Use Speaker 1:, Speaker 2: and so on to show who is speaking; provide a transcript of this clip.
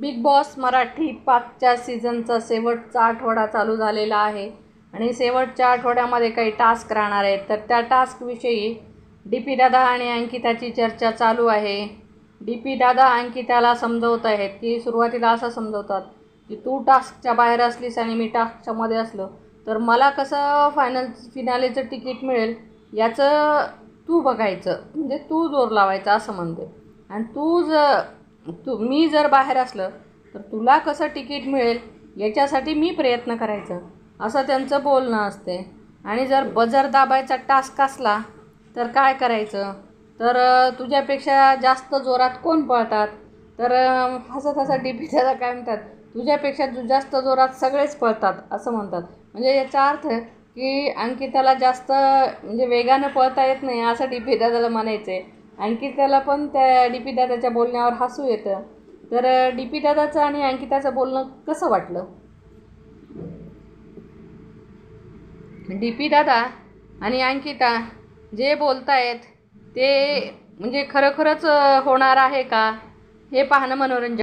Speaker 1: Big boss Marathi पाचच्या सीझनचा शेवटचा आठवडा चालू झालेला आहे. आणि शेवटच्या आठवड्यामध्ये काही टास्क राहणार आहेत. तर त्या टास्कविषयी डी पी दादा आणि अंकिताची चर्चा चालू आहे. डी पी दादा अंकिताला समजवत आहेत की सुरुवातीला असं समजवतात की तू टास्कच्या बाहेर असलीस आणि मी टास्कच्या मध्ये असलो तर मला कसं फायनल फिनालेचं तिकीट मिळेल याचं तू बघायचं. म्हणजे तू जोर लावायचा असं म्हणते. आणि तू जर तू मी जर बाहेर असलं तर तुला कसं तिकीट मिळेल याच्यासाठी मी प्रयत्न करायचं. असं त्यांचं बोलणं असते. आणि जर बजर दाबायचा टास्क असला तर काय करायचं? तर तुझ्यापेक्षा जास्त जोरात कोण पळतात? तर हसत हसत डी पी त्याला काय म्हणतात? तुझ्यापेक्षा जु- जास्त जोरात सगळेच पळतात असं म्हणतात. म्हणजे याचा अर्थ की अंकिताला जास्त म्हणजे वेगानं पळता येत नाही असं डी पी दादाला म्हणायचं आहे अंकिताला पण त्या डी पी दादाच्या बोलण्यावर हसू येतं. तर डी पी दादाचं आणि अंकिताचं बोलणं कसं वाटलं? डी पी दादा आणि अंकिता जे बोलतायत ते म्हणजे खरोखरच होणार आहे का? हे पाहणं मनोरंजन.